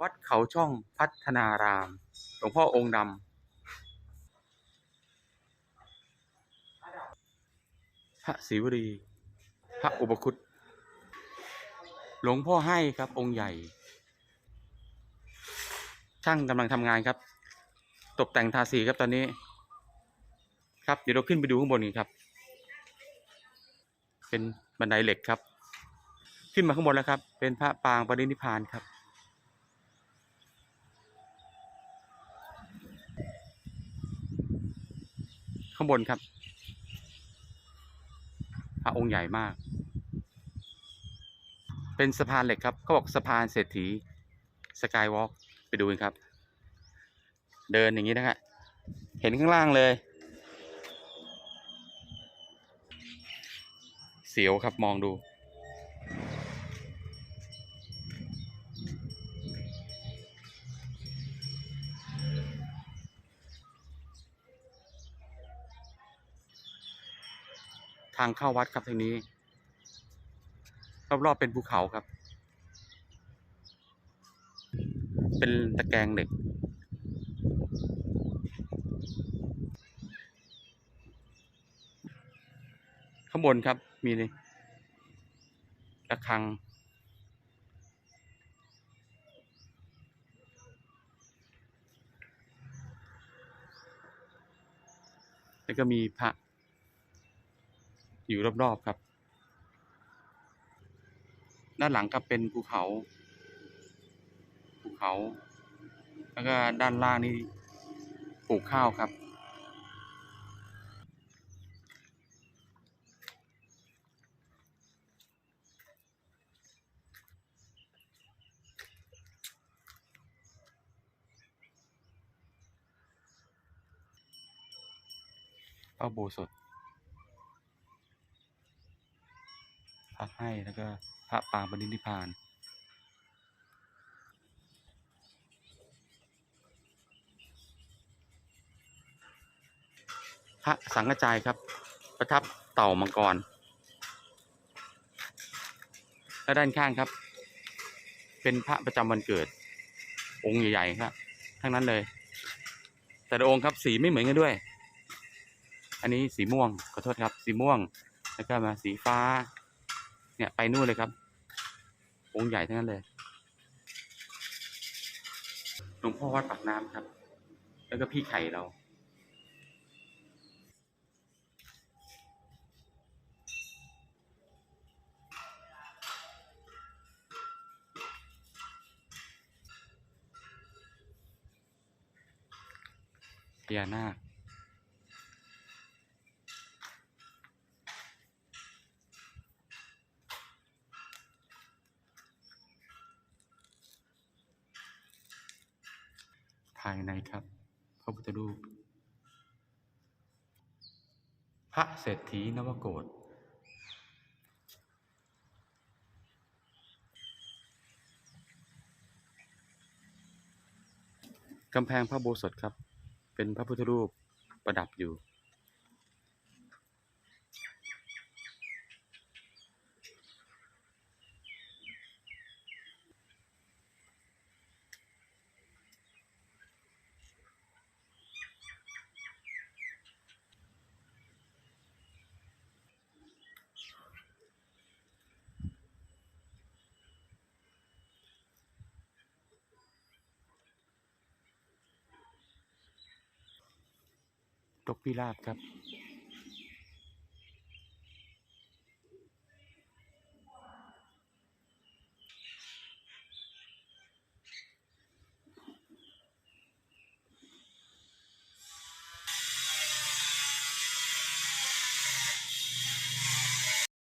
วัดเขาช่องพัฒนาราม หลวงพ่อองค์ดำ พระศิวรี พระอุปคุต หลวงพ่อให้ครับองค์ใหญ่ ช่างกำลังทำงานครับ ตกแต่งทาสีครับตอนนี้ ครับเดี๋ยวเราขึ้นไปดูข้างบนกันครับ เป็นบันไดเหล็กครับ ขึ้นมาข้างบนแล้วครับ เป็นพระปางปรินิพานครับ ข้างบนครับ พระองค์ใหญ่มาก เป็นสะพานเหล็กครับเขาบอกสะพานเศรษฐีสกายวอล์กไปดูกันครับ เดินอย่างนี้นะครับเห็นข้างล่างเลย เสียวครับมองดูางเข้าวัดครับทางนี้ รอบๆเป็นภูเขาครับ เป็นตะแกรงเหล็ก ข้างบนครับมีระฆังแล้วก็มีพระ อยู่รอบๆครับ ด้านหลังก็เป็นภูเขา ภูเขา แล้วก็ด้านล่างนี่ปลูกข้าวครับพระอุโบสถ พระให้แล้วก็พระปางปรินิพานพระสังฆจายครับ ประทับเต่ามังกรและด้านข้างครับ เป็นพระประจำวันเกิด องค์ใหญ่ๆครับ ทั้งนั้นเลย แต่ละองค์ครับสีไม่เหมือนกันด้วย อันนี้สีม่วงขอโทษครับ สีม่วง แล้วก็มาสีฟ้า เนี่ยไปนู่นเลยครับ องค์ใหญ่ทั้งนั้นเลยหลวงพ่อวัดปากน้ำครับ แล้วก็พี่ไข่เราพญานาคายในครับ พระพุทธรูป พระเศรษฐีนวโกฏกำแพงพระโบสถครับ เป็นพระพุทธรูปประดับอยู่ กพิราบครับ